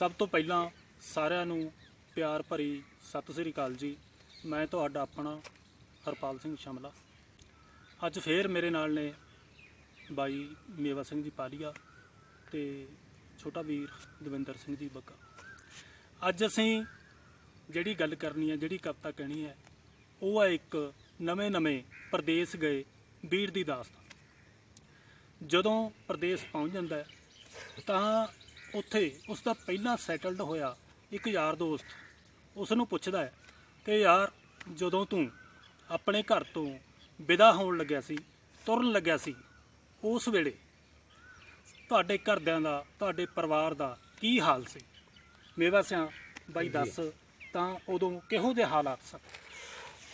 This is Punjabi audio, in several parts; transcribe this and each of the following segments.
ਸਭ ਤੋਂ ਪਹਿਲਾਂ ਸਾਰਿਆਂ ਨੂੰ ਪਿਆਰ ਭਰੀ ਸਤਿ ਸ੍ਰੀ ਅਕਾਲ ਜੀ। ਮੈਂ ਤੁਹਾਡਾ ਆਪਣਾ ਹਰਪਾਲ ਸਿੰਘ ਸ਼ਮਲਾ। ਅੱਜ ਫੇਰ ਮੇਰੇ ਨਾਲ ਨੇ ਬਾਈ ਮੇਵਾ ਸਿੰਘ ਜੀ ਪਾਲੀਆ ਤੇ ਛੋਟਾ ਵੀਰ ਦਵਿੰਦਰ ਸਿੰਘ ਜੀ ਬੱਗਾ। ਅੱਜ ਅਸੀਂ ਜਿਹੜੀ ਗੱਲ ਕਰਨੀ ਹੈ, ਜਿਹੜੀ ਕਵਿਤਾ ਕਹਿਣੀ ਹੈ, ਉਹ ਹੈ ਇੱਕ ਨਵੇਂ-ਨਵੇਂ ਪ੍ਰਦੇਸ਼ ਗਏ ਵੀਰ ਦੀ ਦਾਸਤਾਨ। ਜਦੋਂ ਪ੍ਰਦੇਸ਼ ਪਹੁੰਚ ਜਾਂਦਾ ਤਾਂ ਉੱਥੇ ਉਸ ਦਾ ਪਹਿਲਾਂ ਸੈਟਲਡ ਹੋਇਆ ਇੱਕ ਯਾਰ ਦੋਸਤ। ਉਸ ਨੂੰ ਪੁੱਛਦਾ ਹੈ ਕਿ ਯਾਰ ਜਦੋਂ ਤੂੰ ਆਪਣੇ ਘਰ ਤੋਂ ਵਿਦਾ ਹੋਣ ਲੱਗਿਆ ਸੀ ਤੁਰਨ ਲੱਗਿਆ ਸੀ ਉਸ ਵੇਲੇ ਤੁਹਾਡੇ ਘਰਦਿਆਂ ਦਾ ਤੁਹਾਡੇ ਪਰਿਵਾਰ ਦਾ ਕੀ ਹਾਲ ਸੀ? ਮੇਵਾ ਸਿਆਂ ਬਾਈ ਦੱਸ ਤਾਂ ਉਦੋਂ ਕਿਹੋ ਜਿਹੇ ਹਾਲਾਤ ਸਨ?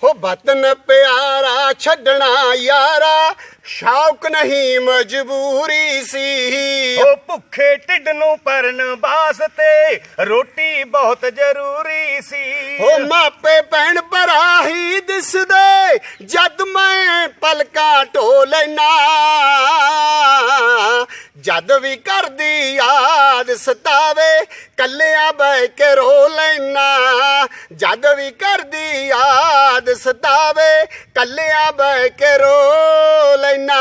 ਹੋ ਵਤਨ ਪਿਆਰਾ ਛੱਡਣਾ ਯਾਰਾ ਸ਼ੌਕ ਨਹੀਂ ਮਜਬੂਰੀ ਸੀ। ਉਹ ਭੁੱਖੇ ਢਿੱਡ ਨੂੰ ਭਰਨ ਵਾਸਤੇ ਰੋਟੀ ਬਹੁਤ ਜ਼ਰੂਰੀ ਸੀ। ਹੋ ਮਾਪੇ ਭੈਣ ਭਰਾ ਹੀ ਦਿਸਦੇ ਜਦ ਮੈਂ ਪਲਕਾਂ ਢੋ ਲੈਣਾ। ਜਦ ਵੀ ਕਰਦੀ ਯਾਦ ਸਤਾਵੇ ਕੱਲਿਆਂ ਬਹਿ ਕੇ ਰੋ ਲੈਣਾ ਜਦ ਵੀ ਕਰਦੀ ਯਾਦ ਸਤਾਵੇ ਕੱਲਿਆਂ ਬਹਿ ਕੇ ਰੋ ਲੈਣਾ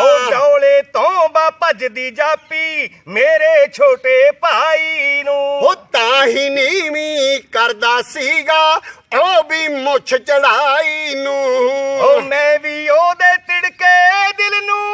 ਉਹ ਡੋਲੇ ਤੋਂ ਬਾ ਭੱਜਦੀ ਜਾਪੀ ਮੇਰੇ ਛੋਟੇ ਭਾਈ ਨੂੰ। ਉਹ ਤਾਂ ਹੀ ਨੀਵੀਂ ਕਰਦਾ ਸੀਗਾ ਉਹ ਵੀ ਮੁੱਛ ਚੜਾਈ ਨੂੰ। ਉਹ ਮੈਂ ਵੀ ਉਹਦੇ ਤਿੜਕੇ ਦਿਲ ਨੂੰ।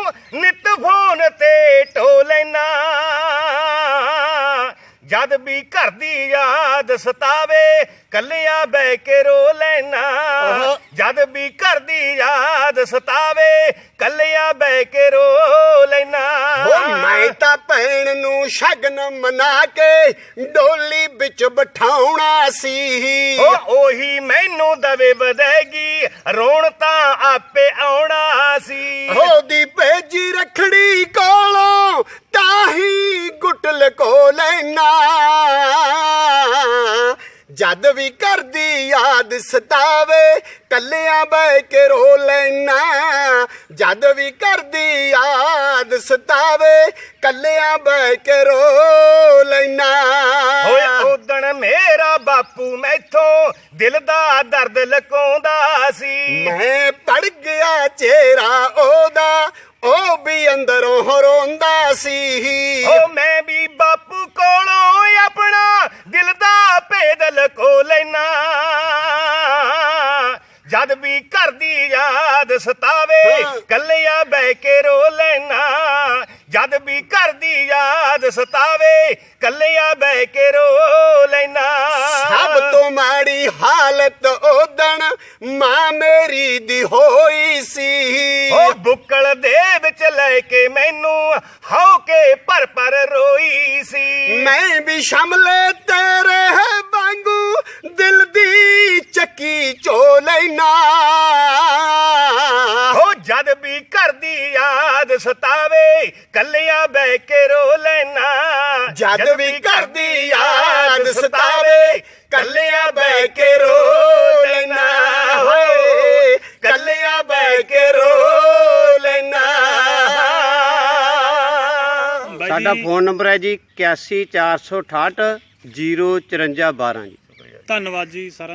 ਜਦ ਵੀ ਘਰ ਦੀ ਯਾਦ ਸਤਾਵੇ ਕੱਲਿਆਂ ਬਹਿ ਕੇ ਰੋ ਲੈਣਾ। ਜਦ ਵੀ ਘਰ ਦੀ ਯਾਦ ਸਤਾਵੇ ਕੱਲਿਆਂ ਬਹਿ ਕੇ ਰੋ ਲੈਣਾ। ਉਹ ਮੈਂ ਤਾਂ ਭੈਣ ਨੂੰ ਸ਼ਗਨ ਮਨਾ ਕੇ ਡੋਲੀ ਵਿੱਚ ਬਿਠਾਉਣਾ ਸੀ। ਉਹ ਉਹੀ ਮੈਨੂੰ ਦਵੇ ਵਧੇਗੀ ਰੋਣ ਤਾਂ ਆਪੇ ਆਉਣਾ ਜਦ ਵੀ ਕਰਦੀ ਯਾਦ ਸਤਾਵੇ ਕੱਲਿਆਂ ਬਹਿ ਕੇ ਰੋ ਲੈਣਾ ਜਦ ਵੀ ਕਰਦੀ ਯਾਦ ਸਤਾਵੇ ਕੱਲਿਆਂ ਬਹਿ ਕੇ ਰੋ ਲੈਣਾ ਹੋਇਆ ਉਦਣ ਮੇਰਾ ਬਾਪੂ ਮੈਥੋਂ ਦਿਲ ਦਾ ਦਰਦ ਲਕਾਉਂਦਾ ਸੀ। ਮੈਂ ਪੜ ਗਿਆ ਚਿਹਰਾ ਉਹਦਾ ਉਹ ਵੀ ਅੰਦਰੋਂ ਰੋਂਦਾ ਸੀ। ਓ ਮੈਂ ਵੀ ਦੀ ਯਾਦ ਸਤਾਵੇ। ਕੱਲਿਆਂ ਬਹਿ ਕੇ ਰੋ ਲੈਣਾ ਜਦ ਵੀ ਘਰ ਦੀ ਯਾਦ ਸਤਾਵੇ। ਕੱਲਿਆਂ ਬਹਿ ਕੇ ਰੋ ਲੈਣਾ ਸਭ ਤੋਂ ਮਾੜੀ ਹਾਲਤ ਉਹਦਣ ਮਾਂ ਮੇਰੀ ਦੀ ਹੋਈ ਸੀ। ਉਹ ਬੁੱਕਲ ਦੇ ਵਿੱਚ ਲੈ ਕੇ ਮੈਨੂੰ ਹਉ ਕੇ ਪਰ ਪਰ ਰੋਈ ਸੀ। ਮੈਂ ਵੀ ਸ਼ਮਲੇ ਤੇਰੇ ਵਾਂਗੂ ਦਿਲ ਦੀ ਚੱਕੀ ਚੋ ਲੈਣਾ ਸਤਾਵੇ ਕੱਲਿਆਂ ਬਹਿ ਕੇ ਰੋ ਲੈਣਾ ਜਦ ਵੀ ਘਰ ਦੀ ਯਾਦ ਸਤਾਵੇ ਕੱਲਿਆਂ ਬਹਿ ਕੇ ਰੋ ਲੈਣਾ ਹੋਏ ਕੱਲਿਆਂ ਬਹਿ ਕੇ ਰੋ ਲੈਣਾ ਸਾਡਾ ਫੋਨ ਨੰਬਰ ਹੈ ਜੀ 814668 05412 ਜੀ। ਧੰਨਵਾਦ ਜੀ ਸਾਰਾ